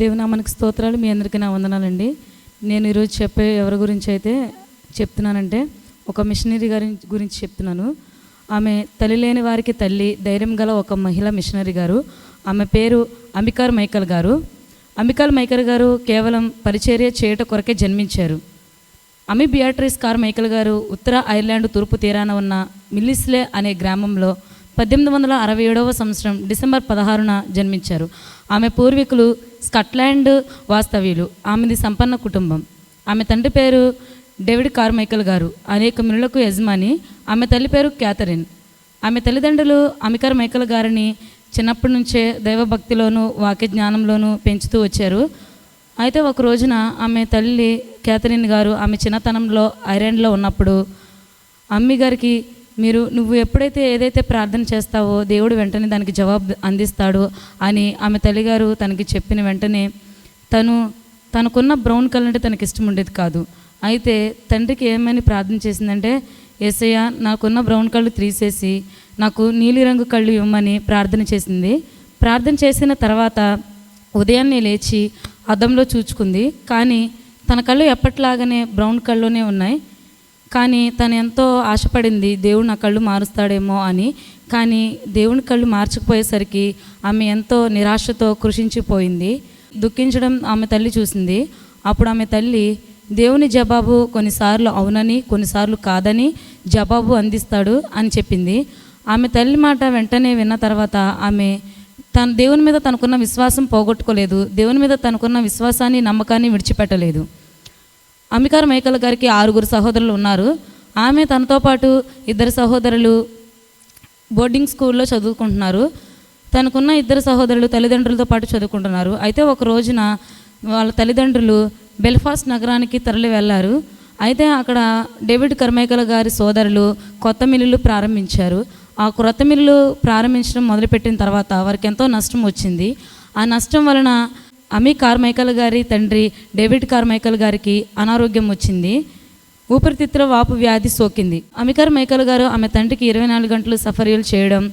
దేవునామానికి స్తోత్రాలు మీ అందరికీ నా వందనాలండి. నేను ఈరోజు చెప్పే ఎవరి గురించి అయితే చెప్తున్నానంటే ఒక మిషనరీ గారి గురించి చెప్తున్నాను. ఆమె తల్లి లేని వారికి తల్లి ధైర్యం గల ఒక మహిళ మిషనరీ గారు. ఆమె పేరు అంబికార్ మైకల్ గారు. అంబికార్ మైకల్ గారు కేవలం పరిచర్య చేయట కొరకే జన్మించారు. అమి బియాట్రిస్ కార్ మైకల్ గారు ఉత్తర ఐర్లాండ్ తూర్పు తీరాన ఉన్న మిల్లిస్లే అనే గ్రామంలో పద్దెనిమిది వందల అరవై ఏడవ సంవత్సరం డిసెంబర్ పదహారున జన్మించారు. ఆమె పూర్వీకులు స్కాట్లాండ్ వాస్తవ్యులు. ఆమెది సంపన్న కుటుంబం. ఆమె తండ్రి పేరు డేవిడ్ కార్మైకల్ గారు. అనేక మినులకు యజమాని. ఆమె తల్లి పేరు క్యాథరిన్. ఆమె తల్లిదండ్రులు అమికర్ మైకల్ గారిని చిన్నప్పటి నుంచే దైవభక్తిలోను వాక్య జ్ఞానంలోనూ పెంచుతూ వచ్చారు. అయితే ఒక రోజున ఆమె తల్లి క్యాథరిన్ గారు ఆమె చిన్నతనంలో ఐర్లాండ్లో ఉన్నప్పుడు అమ్మి గారికి మీరు నువ్వు ఎప్పుడైతే ఏదైతే ప్రార్థన చేస్తావో దేవుడు వెంటనే దానికి జవాబు అందిస్తాడు అని ఆమె తల్లిగారు తనకి చెప్పిన వెంటనే తను తనకున్న బ్రౌన్ కలర్ అంటే తనకి ఇష్టం ఉండేది కాదు. అయితే తండ్రికి ఏమని ప్రార్థన చేసిందంటే ఏసయ్య నాకున్న బ్రౌన్ కళ్ళు తీసేసి నాకు నీలిరంగు కళ్ళు ఇవ్వమని ప్రార్థన చేసింది. ప్రార్థన చేసిన తర్వాత ఉదయాన్నే లేచి అద్దంలో చూచుకుంది. కానీ తన కళ్ళు ఎప్పట్లాగానే బ్రౌన్ కళ్ళునే ఉన్నాయి. కానీ తను ఎంతో ఆశపడింది దేవుడు నా కళ్ళు మారుస్తాడేమో అని. కానీ దేవుని కళ్ళు మార్చకపోయేసరికి ఆమె ఎంతో నిరాశతో కృషించిపోయింది. దుఃఖించడం ఆమె తల్లి చూసింది. అప్పుడు ఆమె తల్లి దేవుని జవాబు కొన్నిసార్లు అవునని కొన్నిసార్లు కాదని జవాబు అందిస్తాడు అని చెప్పింది. ఆమె తల్లి మాట వెంటనే విన్న తర్వాత ఆమె తన దేవుని మీద తనకున్న విశ్వాసం పోగొట్టుకోలేదు. దేవుని మీద తనకున్న విశ్వాసాన్ని నమ్మకాన్ని విడిచిపెట్టలేదు. అంబికార మేకల గారికి ఆరుగురు సహోదరులు ఉన్నారు. ఆమె తనతో పాటు ఇద్దరు సహోదరులు బోర్డింగ్ స్కూల్లో చదువుకుంటున్నారు. తనకున్న ఇద్దరు సహోదరులు తల్లిదండ్రులతో పాటు చదువుకుంటున్నారు. అయితే ఒక రోజున వాళ్ళ తల్లిదండ్రులు బెల్ఫాస్ట్ నగరానికి తరలి వెళ్ళారు. అయితే అక్కడ డేవిడ్ కర్మేకల గారి సోదరులు కొత్త మిల్లులు ప్రారంభించారు. ఆ కొత్త మిల్లు ప్రారంభించడం మొదలుపెట్టిన తర్వాత వారికి ఎంతో నష్టం వచ్చింది. ఆ నష్టం వలన అమీ కార్మైకల్ గారి తండ్రి డేవిడ్ కార్మైకల్ గారికి అనారోగ్యం వచ్చింది. ఊపిరితిత్తుల వాపు వ్యాధి సోకింది. అమికర్ మైకల్ గారు ఆమె తండ్రికి ఇరవై నాలుగు గంటలు సఫర్యలు చేయడం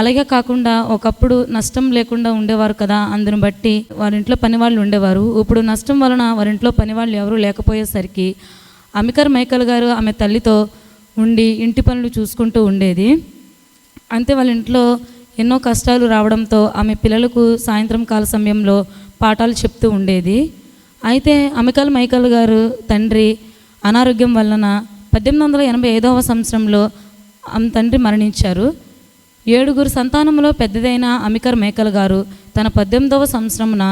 అలాగే కాకుండా ఒకప్పుడు నష్టం లేకుండా ఉండేవారు కదా అందును బట్టి వారింట్లో పనివాళ్ళు ఉండేవారు. ఇప్పుడు నష్టం వలన వారింట్లో పనివాళ్ళు ఎవరూ లేకపోయేసరికి అమికర్ మైకల్ గారు ఆమె తల్లితో ఉండి ఇంటి పనులు చూసుకుంటూ ఉండేది. అంతే వాళ్ళ ఇంట్లో ఎన్నో కష్టాలు రావడంతో ఆమె పిల్లలకు సాయంత్రం కాల సమయంలో పాఠాలు చెప్తూ ఉండేది. అయితే అమికల్ మైకల్ గారు తండ్రి అనారోగ్యం వలన పద్దెనిమిది వందల ఎనభై ఐదవ సంవత్సరంలో ఆమె తండ్రి మరణించారు. ఏడుగురు సంతానంలో పెద్దదైన అమికర్ మేకల్ గారు తన పద్దెనిమిదవ సంవత్సరమున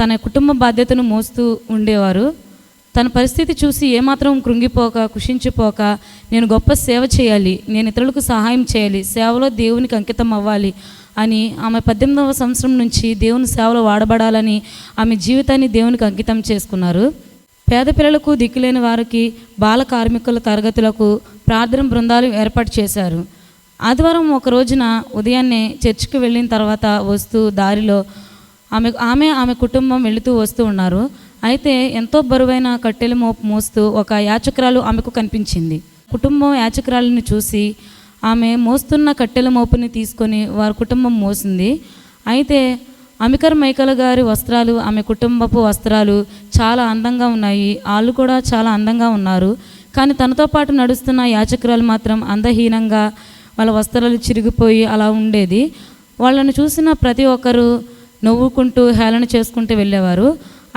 తన కుటుంబ బాధ్యతను మోస్తూ ఉండేవారు. తన పరిస్థితి చూసి ఏమాత్రం కృంగిపోక కుషించిపోక నేను గొప్ప సేవ చేయాలి నేను ఇతరులకు సహాయం చేయాలి సేవలో దేవునికి అంకితం అవ్వాలి అని ఆమె పద్దెనిమిదవ సంవత్సరం నుంచి దేవుని సేవలో వాడబడాలని ఆమె జీవితాన్ని దేవునికి అంకితం చేసుకున్నారు. పేద పిల్లలకు దిక్కులేని వారికి బాల కార్మికుల తరగతులకు ప్రార్థన బృందాలు ఏర్పాటు చేశారు. ఆదివారం ఒక రోజున ఉదయాన్నే చర్చికి వెళ్ళిన తర్వాత వస్తూ దారిలో ఆమె ఆమె ఆమె కుటుంబం వెళుతూ వస్తూ ఉన్నారు. అయితే ఎంతో బరువైన కట్టెలు మోపు మోస్తూ ఒక యాచకురాలు ఆమెకు కనిపించింది. కుటుంబం యాచకురాలను చూసి ఆమె మోస్తున్న కట్టెల మోపుని తీసుకొని వారి కుటుంబం మోసింది. అయితే అమికర్ మైకల గారి వస్త్రాలు ఆమె కుటుంబపు వస్త్రాలు చాలా అందంగా ఉన్నాయి. వాళ్ళు కూడా చాలా అందంగా ఉన్నారు. కానీ తనతో పాటు నడుస్తున్న యాచకురాలు మాత్రం అందహీనంగా వాళ్ళ వస్త్రాలు చిరిగిపోయి అలా ఉండేది. వాళ్ళను చూసిన ప్రతి ఒక్కరు నవ్వుకుంటూ హేళన చేసుకుంటూ వెళ్ళేవారు.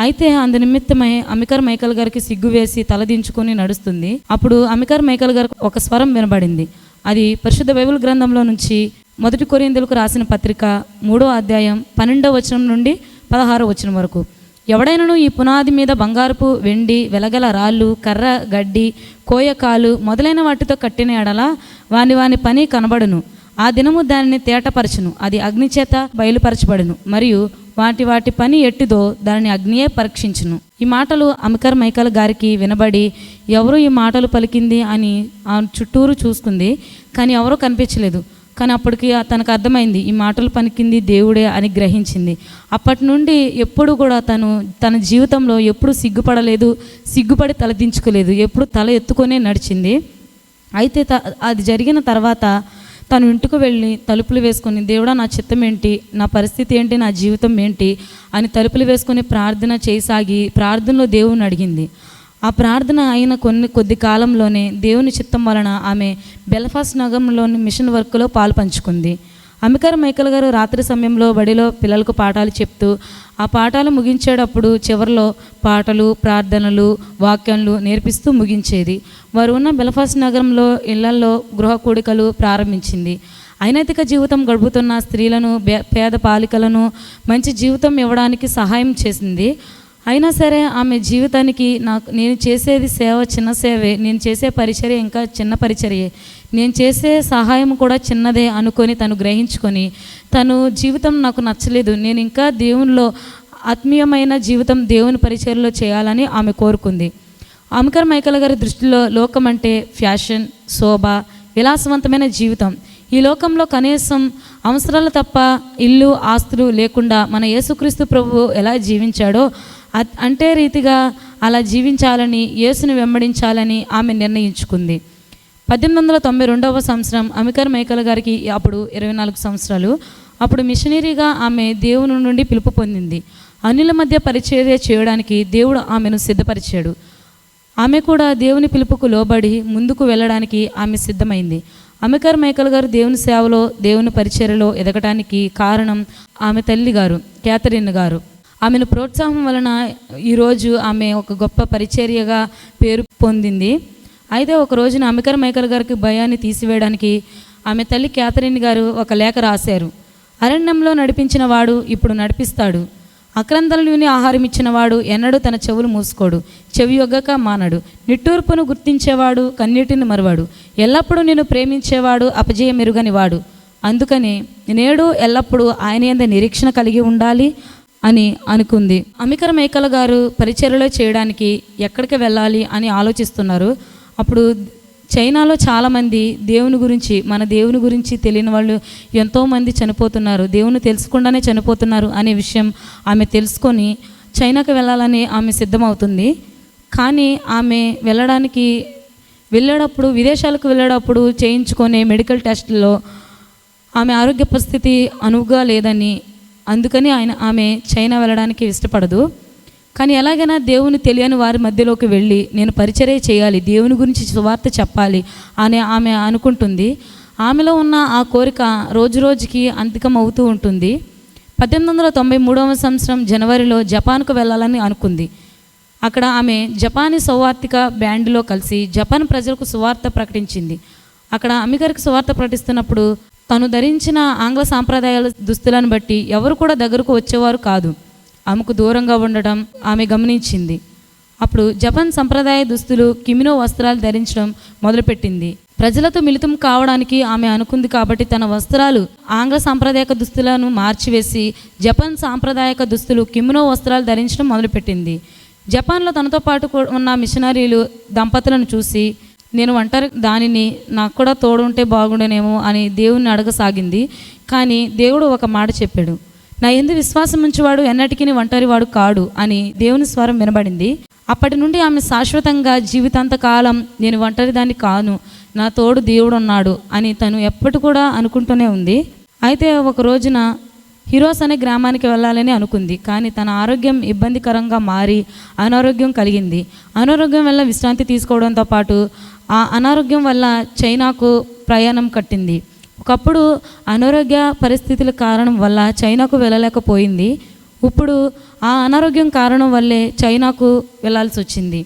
అయితే అందు నిమిత్తమై అమికర్ మైకల్ గారికి సిగ్గు వేసి తలదించుకొని నడుస్తుంది. అప్పుడు అమికర్ మైకల్ గారికి ఒక స్వరం వినబడింది. అది పరిశుద్ధ బైబిల్ గ్రంథంలో నుంచి మొదటి కొరిందులకు రాసిన పత్రిక మూడో అధ్యాయం పన్నెండవ వచనం నుండి పదహారో వచనం వరకు. ఎవడైనను ఈ పునాది మీద బంగారపు వెండి వెలగల రాళ్ళు కర్ర గడ్డి కోయకాలు మొదలైన వాటితో కట్టిన ఎడల వాని వాని పని కనబడును. ఆ దినము దానిని తేటపరచును. అది అగ్నిచేత బయలుపరచబడును. మరియు వాటి వాటి పని ఎట్టిదో దానిని అగ్నియే పరీక్షించును. ఈ మాటలు అమికర్ మైకల్ గారికి వినబడి ఎవరు ఈ మాటలు పలికింది? అని ఆ చుట్టూరు చూసుకుంది. కానీ ఎవరూ కనిపించలేదు. కానీ అప్పటికి తనకు అర్థమైంది ఈ మాటలు పలికింది దేవుడే అని గ్రహించింది. అప్పటి నుండి ఎప్పుడు కూడా తను తన జీవితంలో ఎప్పుడు సిగ్గుపడలేదు సిగ్గుపడి తలదించుకోలేదు ఎప్పుడు తల ఎత్తుకొనే నడిచింది. అయితే త అది జరిగిన తర్వాత తను ఇంటికి వెళ్ళి తలుపులు వేసుకొని దేవుడా నా చిత్తం ఏంటి? నా పరిస్థితి ఏంటి? నా జీవితం ఏంటి? అని తలుపులు వేసుకొని ప్రార్థన చేయసాగి ప్రార్థనలో దేవుని అడిగింది. ఆ ప్రార్థన అయిన కొన్ని కొద్ది కాలంలోనే దేవుని చిత్తం వలన ఆమె బెల్ఫాస్ట్ నగరంలోని మిషన్ వర్క్లో పాలు పంచుకుంది. అమికర్ మైకల్ గారు రాత్రి సమయంలో బడిలో పిల్లలకు పాఠాలు చెప్తూ ఆ పాఠాలు ముగించేటప్పుడు చివరిలో పాటలు ప్రార్థనలు వాక్యాలు నేర్పిస్తూ ముగించేది. వారు ఉన్న బెల్ఫాస్ట్ నగరంలో ఇళ్ళల్లో గృహ కూడికలు ప్రారంభించింది. అనైతిక జీవితం గడుపుతున్న స్త్రీలను పేద పాలికలను మంచి జీవితం ఇవ్వడానికి సహాయం చేసింది. అయినా సరే ఆమె జీవితానికి నాకు నేను చేసేది సేవ చిన్న సేవే నేను చేసే పరిచర్య ఇంకా చిన్న పరిచర్యే. నేను చేసే సహాయం కూడా చిన్నదే అనుకొని తను గ్రహించుకొని తను జీవితం నాకు నచ్చలేదు. నేను ఇంకా దేవునిలో ఆత్మీయమైన జీవితం దేవుని పరిచర్లో చేయాలని ఆమె కోరుకుంది. అమకర్ మైకల్ గారి దృష్టిలో లోకం అంటే ఫ్యాషన్ శోభ విలాసవంతమైన జీవితం. ఈ లోకంలో కనీసం అవసరాలు తప్ప ఇల్లు ఆస్తులు లేకుండా మన యేసుక్రీస్తు ప్రభు ఎలా జీవించాడో అంటే రీతిగా అలా జీవించాలని యేసుని వెంబడించాలని ఆమె నిర్ణయించుకుంది. పద్దెనిమిది వందల తొంభై రెండవ సంవత్సరం అమికర్ మేకల గారికి అప్పుడు ఇరవై నాలుగు సంవత్సరాలు. అప్పుడు మిషనరీగా ఆమె దేవుని నుండి పిలుపు పొందింది. అన్యుల మధ్య పరిచర్య చేయడానికి దేవుడు ఆమెను సిద్ధపరిచాడు. ఆమె కూడా దేవుని పిలుపుకు లోబడి ముందుకు వెళ్ళడానికి ఆమె సిద్ధమైంది. అమికర్ మేకల్ గారు దేవుని సేవలో దేవుని పరిచర్యలో ఎదగటానికి కారణం ఆమె తల్లి గారు క్యాథరిన్ గారు. ఆమెను ప్రోత్సాహం వలన ఈరోజు ఆమె ఒక గొప్ప పరిచర్యగా పేరు పొందింది. అయితే ఒక రోజున అమికర్ మైకల్ గారికి భయాన్ని తీసివేయడానికి ఆమె తల్లి క్యాథరిన్ గారు ఒక లేఖ రాశారు. అరణ్యంలో నడిపించిన వాడు ఇప్పుడు నడిపిస్తాడు. అక్రందలు ఆహారం ఇచ్చినవాడు ఎన్నడూ తన చెవులు మూసుకోడు. చెవి యొగ్గక మానడు. నిట్టూర్పును గుర్తించేవాడు కన్నీటిని మరవాడు. ఎల్లప్పుడూ నేను ప్రేమించేవాడు అపజయం మెరుగనివాడు అందుకని నేడు ఎల్లప్పుడూ ఆయన ఎందు నిరీక్షణ కలిగి ఉండాలి. అని అనుకుంది. అమికర మేకల గారు పరిచర్లో చేయడానికి ఎక్కడికి వెళ్ళాలి అని ఆలోచిస్తున్నారు. అప్పుడు చైనాలో చాలామంది దేవుని గురించి మన దేవుని గురించి తెలియని వాళ్ళు ఎంతోమంది చనిపోతున్నారు. దేవుని తెలుసుకుండానే చనిపోతున్నారు అనే విషయం ఆమె తెలుసుకొని చైనాకి వెళ్ళాలని ఆమె సిద్ధమవుతుంది. కానీ ఆమె వెళ్ళడానికి వెళ్ళేటప్పుడు విదేశాలకు వెళ్ళేటప్పుడు చేయించుకునే మెడికల్ టెస్ట్లో ఆమె ఆరోగ్య పరిస్థితి అనువుగా లేదని అందుకని ఆయన ఆమె చైనా వెళ్ళడానికి ఇష్టపడదు. కానీ ఎలాగైనా దేవుని తెలియని వారి మధ్యలోకి వెళ్ళి నేను పరిచర్య చేయాలి దేవుని గురించి సువార్త చెప్పాలి అని ఆమె అనుకుంటుంది. ఆమెలో ఉన్న ఆ కోరిక రోజు రోజుకి అంతికం అవుతూ ఉంటుంది. పద్దెనిమిది వందల తొంభై మూడవ సంవత్సరం జనవరిలో జపాన్కు వెళ్ళాలని అనుకుంది. అక్కడ ఆమె జపానీ సౌవార్తిక బ్యాండ్లో కలిసి జపాన్ ప్రజలకు సువార్త ప్రకటించింది. అక్కడ అమిగర్కి సువార్త ప్రకటిస్తున్నప్పుడు తను ధరించిన ఆంగ్ల సాంప్రదాయాల దుస్తులను బట్టి ఎవరు కూడా దగ్గరకు వచ్చేవారు కాదు. ఆమెకు దూరంగా ఉండడం ఆమె గమనించింది. అప్పుడు జపాన్ సంప్రదాయ దుస్తులు కిమినో వస్త్రాలు ధరించడం మొదలుపెట్టింది. ప్రజలతో మిళితం కావడానికి ఆమె అనుకుంది కాబట్టి తన వస్త్రాలు ఆంగ్ల సాంప్రదాయక దుస్తులను మార్చివేసి జపాన్ సాంప్రదాయక దుస్తులు కిమినో వస్త్రాలు ధరించడం మొదలుపెట్టింది. జపాన్లో తనతో పాటు ఉన్న మిషనరీలు దంపతులను చూసి నేను ఒంటరి దానిని నాకు కూడా తోడుంటే బాగుండేనేమో అని దేవుణ్ణి అడగసాగింది. కానీ దేవుడు ఒక మాట చెప్పాడు. నా ఎందు విశ్వాసం ఉంచేవాడు ఎన్నటికీ ఒంటరివాడు కాడు అని దేవుని స్వరం వినబడింది. అప్పటి నుండి ఆమె శాశ్వతంగా జీవితాంత కాలం నేను ఒంటరిదాన్ని కాను నా తోడు దేవుడు ఉన్నాడు అని తను ఎప్పటి కూడా అనుకుంటూనే ఉంది. అయితే ఒక రోజున హీరోస్ అనే గ్రామానికి వెళ్ళాలని అనుకుంది. కానీ తన ఆరోగ్యం ఇబ్బందికరంగా మారి అనారోగ్యం కలిగింది. అనారోగ్యం వల్ల విశ్రాంతి తీసుకోవడంతో పాటు ఆ అనారోగ్యం వల్ల చైనాకు ప్రయాణం కట్టింది. ఒకప్పుడు అనారోగ్య పరిస్థితుల కారణం వల్ల చైనాకు వెళ్ళలేకపోయింది. ఇప్పుడు ఆ అనారోగ్యం కారణం వల్లే చైనాకు వెళ్ళాల్సి వచ్చింది.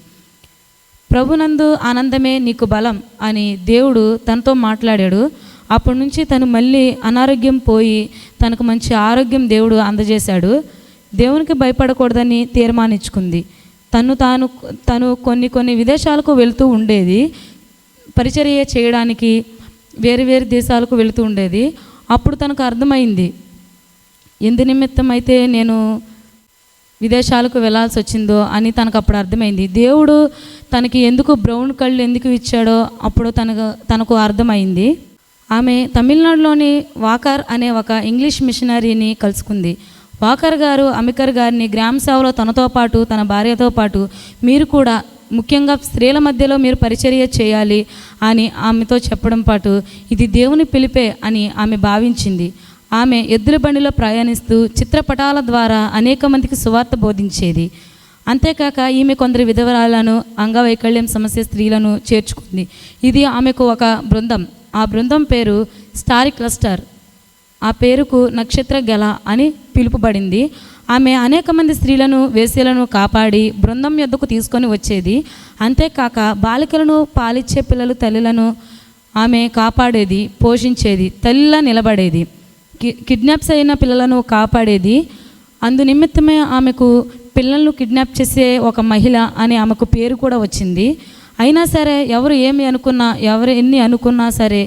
ప్రభునందు ఆనందమే నీకు బలం అని దేవుడు తనతో మాట్లాడాడు. అప్పటి నుంచి తను మళ్ళీ అనారోగ్యం పోయి తనకు మంచి ఆరోగ్యం దేవుడు అందజేశాడు. దేవునికి భయపడకూడదని తీర్మానించుకుంది. తను తాను తను కొన్ని కొన్ని విదేశాలకు వెళ్తూ ఉండేది. పరిచర్య చేయడానికి వేరు వేరు దేశాలకు వెళుతూ ఉండేది. అప్పుడు తనకు అర్థమైంది. ఎందు నిమిత్తం అయితే నేను విదేశాలకు వెళ్ళాల్సి వచ్చిందో అని తనకు అప్పుడు అర్థమైంది. దేవుడు తనకి ఎందుకు బ్రౌన్ కళ్ళు ఎందుకు ఇచ్చాడో అప్పుడు తనకు తనకు అర్థమైంది. ఆమె తమిళనాడులోని వాకర్ అనే ఒక ఇంగ్లీష్ మిషనరీని కలుసుకుంది. వాకర్ గారు అమికర్ గారిని గ్రామ సేవలో తనతో పాటు తన భార్యతో పాటు మీరు కూడా ముఖ్యంగా స్త్రీల మధ్యలో మీరు పరిచర్య చేయాలి అని ఆమెతో చెప్పడం పాటు ఇది దేవుని పిలిపే అని ఆమె భావించింది. ఆమె ఎద్దుల బండిలో ప్రయాణిస్తూ చిత్రపటాల ద్వారా అనేక మందికి సువార్త బోధించేది. అంతేకాక ఈమె కొందరు విధవరాలను అంగవైకల్యం సమస్య స్త్రీలను చేర్చుకుంది. ఇది ఆమెకు ఒక బృందం. ఆ బృందం పేరు స్టార్ క్లస్టర్. ఆ పేరుకు నక్షత్ర గల అని పిలుపుబడింది. ఆమె అనేక మంది స్త్రీలను వేసేలను కాపాడి బృందం యొద్దకు తీసుకొని వచ్చేది. అంతేకాక బాలికలను పాలిచ్చే పిల్లలు తల్లులను ఆమె కాపాడేది పోషించేది తల్లిలా నిలబడేది. కి కిడ్నాప్స్ అయిన పిల్లలను కాపాడేది. అందు నిమిత్తమే ఆమెకు పిల్లలను కిడ్నాప్ చేసే ఒక మహిళ అని ఆమెకు పేరు కూడా వచ్చింది. అయినా సరే ఎవరు ఏమి అనుకున్నా ఎవరు ఎన్ని అనుకున్నా సరే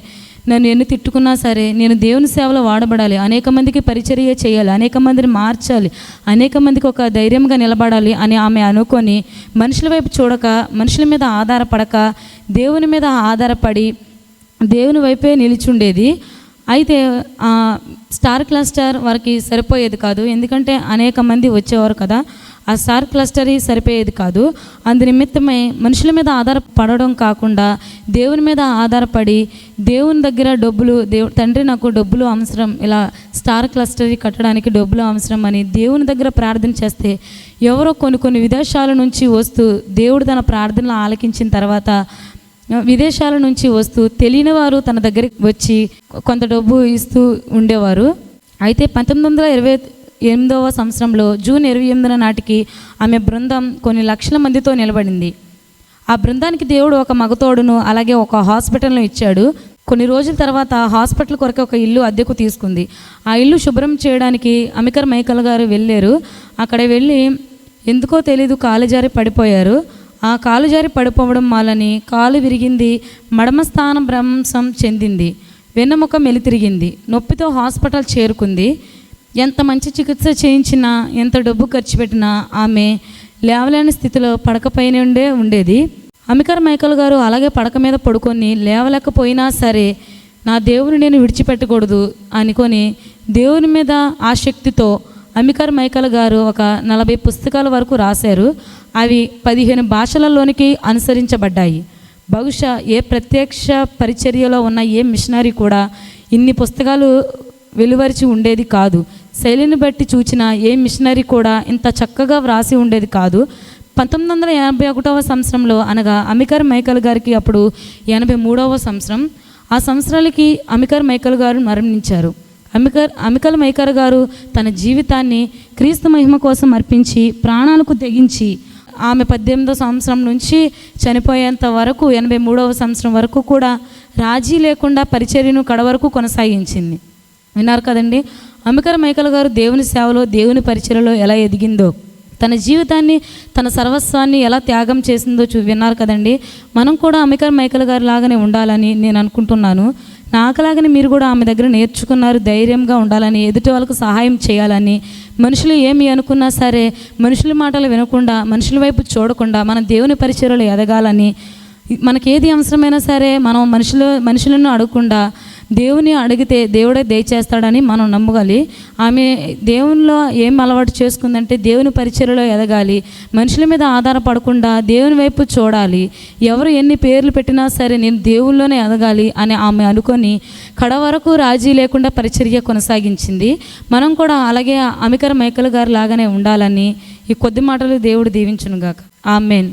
నన్ను ఎన్ని తిట్టుకున్నా సరే నేను దేవుని సేవలో వాడబడాలి. అనేక మందికి పరిచర్య చేయాలి. అనేక మందిని మార్చాలి. అనేక మందికి ఒక ధైర్యంగా నిలబడాలి అని ఆమె అనుకొని మనుషుల వైపు చూడక మనుషుల మీద ఆధారపడక దేవుని మీద ఆధారపడి దేవుని వైపే నిలిచుండేది. అయితే స్టార్ క్లస్టర్ వారికి సరిపోయేది కాదు. ఎందుకంటే అనేక మంది వచ్చేవారు కదా. ఆ స్టార్ క్లస్టర్ సరిపోయేది కాదు. అందు నిమిత్తమే మనుషుల మీద ఆధారపడడం కాకుండా దేవుని మీద ఆధారపడి దేవుని దగ్గర డబ్బులు దేవు తండ్రి నాకు డబ్బులు అవసరం ఇలా స్టార్ క్లస్టర్ కట్టడానికి డబ్బులు అవసరం అని దేవుని దగ్గర ప్రార్థన చేస్తే ఎవరో కొన్ని కొన్ని విదేశాల నుంచి వస్తూ దేవుడు తన ప్రార్థనలు ఆలకించిన తర్వాత విదేశాల నుంచి వస్తూ తెలియని వారు తన దగ్గరికి వచ్చి కొంత డబ్బు ఇస్తూ ఉండేవారు. అయితే పంతొమ్మిది వందల ఇరవై ఎనిమిదవ సంవత్సరంలో జూన్ ఇరవై ఎనిమిదిన నాటికి ఆమె బృందం కొన్ని లక్షల మందితో నిలబడింది. ఆ బృందానికి దేవుడు ఒక మగతోడును అలాగే ఒక హాస్పిటల్ను ఇచ్చాడు. కొన్ని రోజుల తర్వాత హాస్పిటల్ కొరకు ఒక ఇల్లు అద్దెకు తీసుకుంది. ఆ ఇల్లు శుభ్రం చేయడానికి అమికర్ మైకల్ గారు వెళ్ళారు. అక్కడ వెళ్ళి ఎందుకో తెలీదు కాలు జారి పడిపోయారు. ఆ కాలు జారి పడిపోవడం వలని కాలు విరిగింది మడమ స్థానం భ్రంశం చెందింది. వెన్నెముక మెలితిరిగింది. నొప్పితో హాస్పిటల్ చేరుకుంది. ఎంత మంచి చికిత్స చేయించినా ఎంత డబ్బు ఖర్చు పెట్టినా ఆమె లేవలేని స్థితిలో పడకపైనే ఉండే ఉండేది. అమికర్ మైకల్ గారు అలాగే పడక మీద పడుకొని లేవలేకపోయినా సరే నా దేవుని నేను విడిచిపెట్టకూడదు అనుకొని దేవుని మీద ఆసక్తితో అమికర్ మైకల్ గారు ఒక నలభై పుస్తకాల వరకు రాశారు. అవి పదిహేను భాషలలోనికి అనుసరించబడ్డాయి. బహుశా ఏ ప్రత్యక్ష పరిచర్యలో ఉన్న ఏ మిషనరీ కూడా ఇన్ని పుస్తకాలు వెలువరిచి ఉండేది కాదు. శైలిని బట్టి చూచిన ఏ మిషనరీ కూడా ఇంత చక్కగా వ్రాసి ఉండేది కాదు. పంతొమ్మిది వందల ఎనభై ఒకటవ సంవత్సరంలో అనగా అమికర్ మైకల్ గారికి అప్పుడు ఎనభై మూడవ సంవత్సరం. ఆ సంవత్సరాలకి అమికర్ మైకల్ గారు మరణించారు. అమికర్ అమికల్ మైకర్ గారు తన జీవితాన్ని క్రీస్తు మహిమ కోసం అర్పించి ప్రాణాలకు తెగించి ఆమె పద్దెనిమిదో సంవత్సరం నుంచి చనిపోయేంత వరకు ఎనభై మూడవ సంవత్సరం వరకు కూడా రాజీ లేకుండా పరిచర్యను కడవరకు కొనసాగించింది. విన్నారు కదండి? అమికర్ మైకల్ గారు దేవుని సేవలో దేవుని పరిచయలో ఎలా ఎదిగిందో తన జీవితాన్ని తన సర్వస్వాన్ని ఎలా త్యాగం చేసిందో చూ విన్నారు కదండి? మనం కూడా అమికర్ మైకల్ గారి లాగానే ఉండాలని నేను అనుకుంటున్నాను. నాకులాగానే మీరు కూడా ఆమె దగ్గర నేర్చుకున్నారు ధైర్యంగా ఉండాలని ఎదుటి వాళ్ళకు సహాయం చేయాలని. మనుషులు ఏమి అనుకున్నా సరే మనుషుల మాటలు వినకుండా మనుషుల వైపు చూడకుండా మన దేవుని పరిచయలు ఎదగాలని. మనకి ఏది అవసరమైనా సరే మనం మనుషులు మనుషులను అడగకుండా దేవుని అడిగితే దేవుడే దయచేస్తాడని మనం నమ్మగాలి. ఆమె దేవునిలో ఏం అలవాటు చేసుకుందంటే దేవుని పరిచయలో ఎదగాలి. మనుషుల మీద ఆధారపడకుండా దేవుని వైపు చూడాలి. ఎవరు ఎన్ని పేర్లు పెట్టినా సరే నేను దేవుల్లోనే ఎదగాలి అని ఆమె అనుకొని కడ వరకు రాజీ లేకుండా పరిచర్య కొనసాగించింది. మనం కూడా అలాగే అమికర మైకల్ గారు లాగానే ఉండాలని ఈ కొద్ది మాటలు దేవుడు దీవించునుగాక. ఆమెన్.